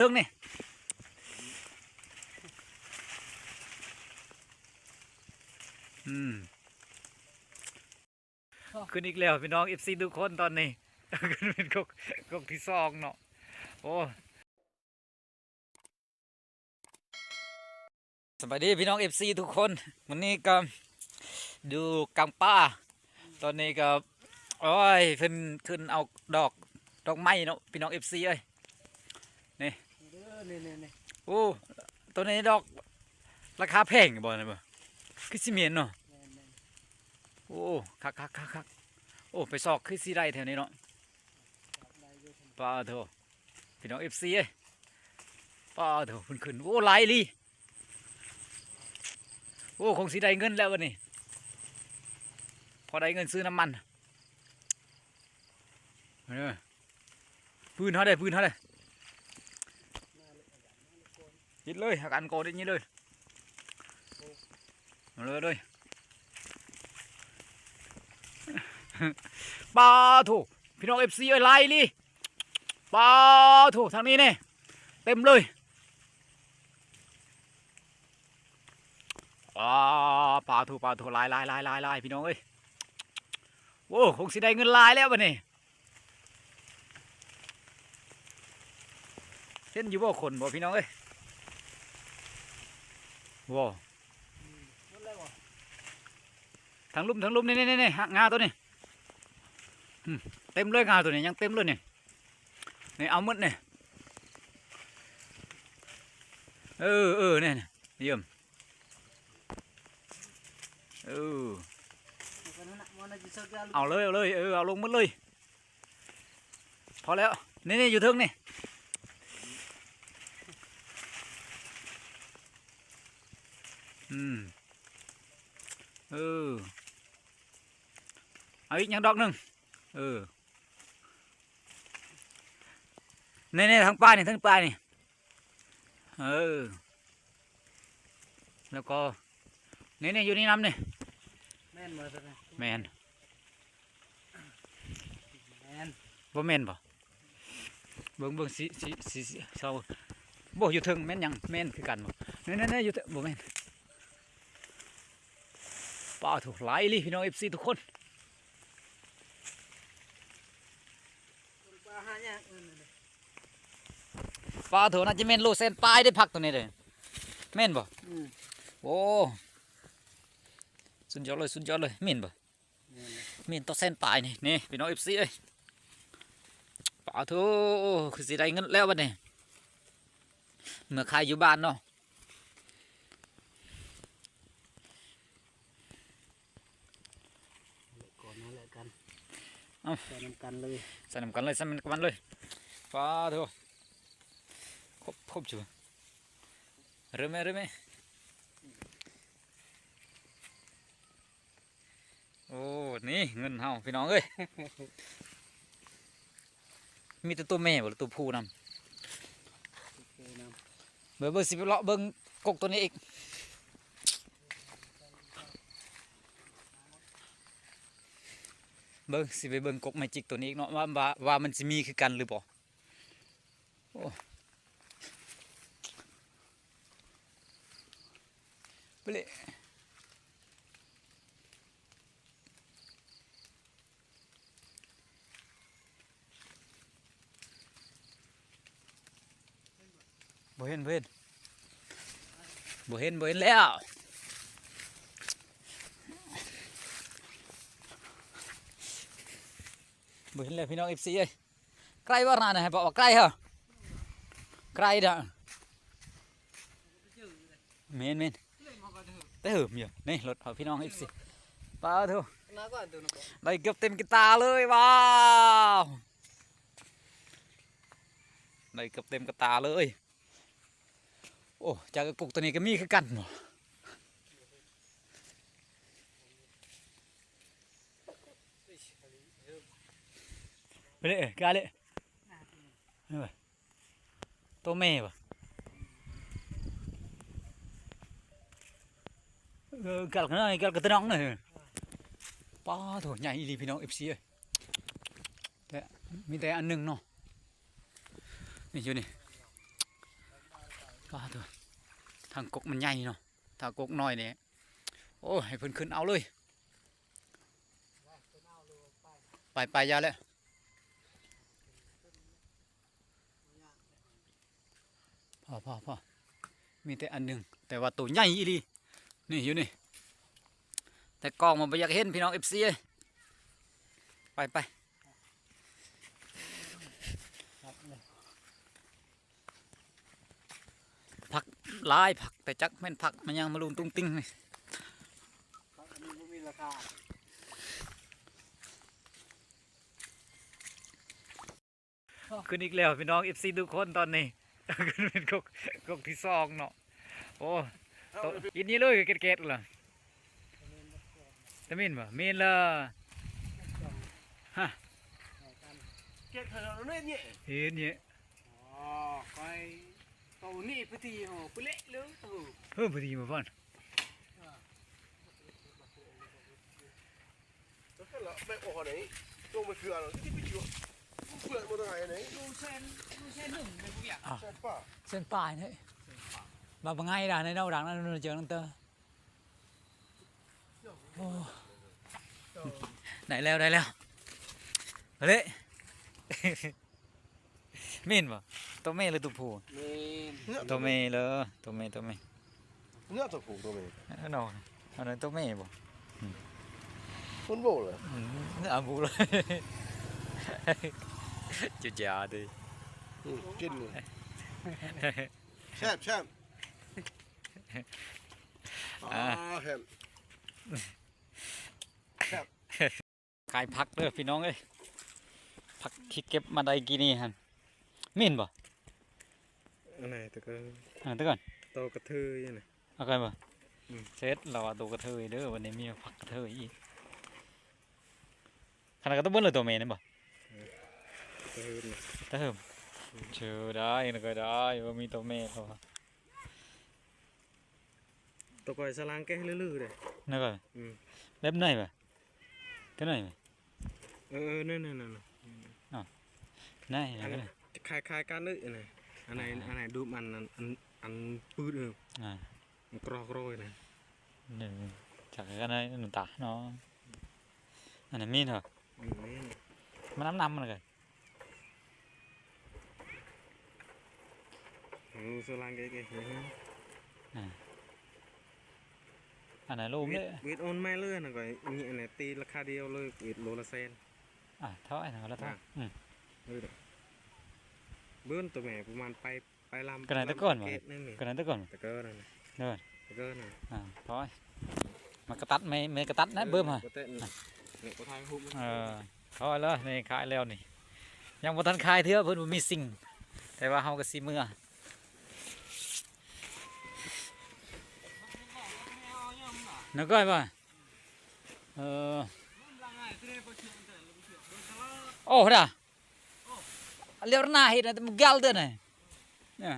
เรื่องนี่อืมขึ้นอีกแล้วพี่น้องเอฟซีทุกคนตอนนี้ขึ้นเป็นกกกกที่สองเนาะโอ้สวัสดีพี่น้องเอฟซีทุกคนวันนี้ก็ดูกังป้า ตอนนี้ก็โอ้ยเพิ่นขึ้นเอาดอกดอกไม้เนาะพี่น้องเอฟซีเอ้ยเด้อ นี่นี่นี่โอ้ตัวนี้ดอกราคาแพงบ่นะบ่คือสิเมียนเนาะแม่นแม่นโอ้คักคักคักคักโอ้ไปซอกคือสิได้แถวนี้เนาะจับได้อยู่ทำป้าโถพี่น้อง FC เอ้ยป้าโถขึ้นขึ้นโอ้หลายอีหลีโอ้คงสิได้เงินแล้ววันนี้พอได้เงินซื้อน้ำมันเออปืนเท่าไดปืนเท่าได หน้าเลยขยันหน้าเลยโกนยิดเลยหักอันโกดอย่างนี้เลยเอาเลยเลยปลาถูกพี่น้องเอฟซีเอ้ยไล่ลิปลาถูกทางนี้เนี่ยเต็มเลยอ่าปลาถูกปลาถูกลายลายลายลายลายพี่น้องเอ้ยโอ้คงสิได้เงินลายแล้วบัดนี้เห็นอยู่บ่คนบ่พี่น้องเอ้ย ว้าวนั่นเลยบ่ทางลุ่มทางลุ่มนี่นี่นี่งาตัวนี้อืมเต็มเลยงาตัวนี้ยังเต็มเลยนี่นี่เอาหมดนี่เออเออเนี่ยเยี่ยมเออ มันก็นั่นน่ะมัน น่ะสิสักอย่างเอาเลยเอาเลยเออเอาลงหมดเลยพอแล้วนี่นี่อยู่เทึงนี่อืมเออเอาอีกอย่างดอกหนึ่งเออนี่นี่ทางปลายนี่ทางปลายนี่เออแล้วก็นี่นี่อยู่นี่น้ำนี่แม่นบ่ซั่นน่ะแมนแม่นบ่แม่นบ่เบิ่งเบิ่งสิสิสิสิเศร้าบ่อยู่เทิงแม่นหยังแม่นคือกันบ่นี่ๆๆอยู่เทิงบ่แม่น ป้าถูกหลายอีหลีพี่น้อง FC ทุกคนคนปลาหายากเออนั่นน่ะป้าถูกน่าจะแม่นโลเซนปลายได้พักตัวนี้เลยแม่นบ่อืมโอ้สุดยอดเลยสุดยอดเลยแม่นบ่แม่นเลยแม่นต่อเส้นปลายนี่นี่พี่น้อง FC เอ้ยป้าถูกคือสิได้เงินแล้วบัดนี้เมื่อขายอยู่บ้านเนาะ เลยก่อนนั่นแหละกัน เอ้าใส่น้ำกันเลยใส่น้ำกันเลยใส่น้ำกันเลยป้าเถอะครบครบจูเริ่มไหมเริ่มไหมโอ้นี่เงินเฮาพี่น้องเอ้ยมีแต่ตัวแม่บ่หรือตัวผู้นโอเคน้ำเบิ่งเบิ่งสิไปเลาะเบิ่งกกตัวนี้อีก เบิ่งสิไปเบิ่งกกไมจิกตัวนี้อีกเนาะว่าว่าว่ามันสิมีคือกันหรือบ่โอ้ไปเลยบ่เห็นบ่เห็นบ่เห็นบ่เห็นแล้ว บ่เห็นแล้วพี่น้อง FC เอ้ยใกล้บ่นานนะให้บอกว่าใกล้เหรอใกล้เด้อเมนเมนเมันก็เถอะแต่เหิมอยู่นี่รถของพี่น้อง FC ป้าเถอะน้าก็อันตัวนั้นก็ได้เกือบเต็มกีตาเลยว้าวได้เกือบเต็มกระตาเลย โอ้จากกระกุกตัวนี้ก็มีคือกันบ่ไปเลยกล้าะเออกัดกันหน่อยกัดกันหน่อถใหญ่อีหลีพี่น้องเอฟซีเอ้ยแต่มีแต่อันหนึ่งเนาะ นี่อยู่นี่ทางกกมันใหญ่เนาะถ้ากกน้อยเนี่ยโอ้ให้เพิ่นขึ้นเอาเลยไปไปยาแล้วพ อพอพอมีแต่อันหนึ่งแต่ว่าตัวใหญ่อีหลีนี่อยู่นี่ แต่กล้องมันไม่อยากเห็นพี่น้องเอฟซีไปไปผักลายผักแต่จักแม่นผักมันยังมาลุมตุ้งติ้งนี่ครับอันนี้บ่มีราคาขึ้นอีกแล้วพี่น้องเอฟซีทุกคนตอนนี้ ขึ้นเป็นกกกกที่สองเนาะโอ้โตอินนี้เลยเกตๆเลยตะมินบ่มีนเลยเก็บเถอะเราเนี่ยเนี่ยเห็นเนี่ยอ๋อไปตัวนี้พอดีโหไปเละเลยโอ้เพิ่มพอดีมาพ่อน Thế là mẹ ổ đấy, tôi mới cửa nó thích bị chịu. Cửa một ngày đấy, ดูเส้นดูเส้นหนึ่งในพวกอย่าง chặt phả. เส้นปลายนี่บาบง่ายด่าในเน่าดังนั่นเจอนั่นเตอโอ้ได้แล้วได้แล้วเอาเลยมีนบ่ตัวเมย์หรือตัวผู้นี่ Nhựa ตัวเมย์เลยตัวเมย์ตัวเมย์ nhựa thằng phủ của mình. เออเนาะอันนั้นตัวเมย์บ่ Muốn bổ rồi. อืมอะบูเลย จุดยาดิ Ừ, kinh rồi. Xem, xem. À, hèm. ขายผักเด้อพี่น้องเอ้ยผักที่เก็บมาได้กี่นี่ฮันมีนบ่อันไหนแต่ก็อ่าเดี๋ยวก่อนโตกระเทยนี่นะเอาไปบ่อืมเซตเราเอาตัวกระเทยเด้อวันนี้มีผักกระเทยอีกขนาดก็ต้องเบิ้ลเลยตัวเมย์นี่บ่กระ เทยนี่เติมเชื่อได้นะก็ได้ว่ามีตัวเมย์เขาตัวก่อยสลางแก้ลื่อๆเลยนั่นก่อนอืมเล็บไหนบ่เท่าไหร่บ่เออเออนั่นนั่นนั่นไหนอันนั้นคล้ายคล้ายๆกันเลยอันไหนอันไหนอันไหนดูมันอันอันอันปืดเอออ่ามันกรอกโรยนะหนึ่งจากกันได้หนึ่งตาเนาะอันนั้นมีนเหรออืมนี่มันน้ำน้ำมันเลย โอ้สลางแก้แก้เฮ้ยอันนั้นลูกวิเลยทวิทโอนแม่เลื่อนนะก่อยมีอันไหนตีราคาเดียวเลยวิทโลละเซนอะเท่าไหร่นะแล้วเท่าอะอืมเออเด้อเบื้องตัวแม่ประมาณไปไปลำกระไรตะก้อนวะเกตนั่นนี่กันนั้นตะก่อนตะเกินนั่นน่ะเด้อตะเกินน่ะอ่าเท่าไหร่มันกระตัดไม่ไม่กระตัดนะเบิ่มฮะกระเตะนี่เนี่ยกระทายหุบเออเท่าไหร่แล้วนี่ขายแล้วนี่ยังบ่ทันขายเถอะเพิ่นบ่มีสิ่งแต่ว่าเฮาก็สิมื้อ นักก้อยป่ะเออโอ้ฮะเลี้ยวหน้าเห็นะแต่มันแกลเดินี่เนี่ย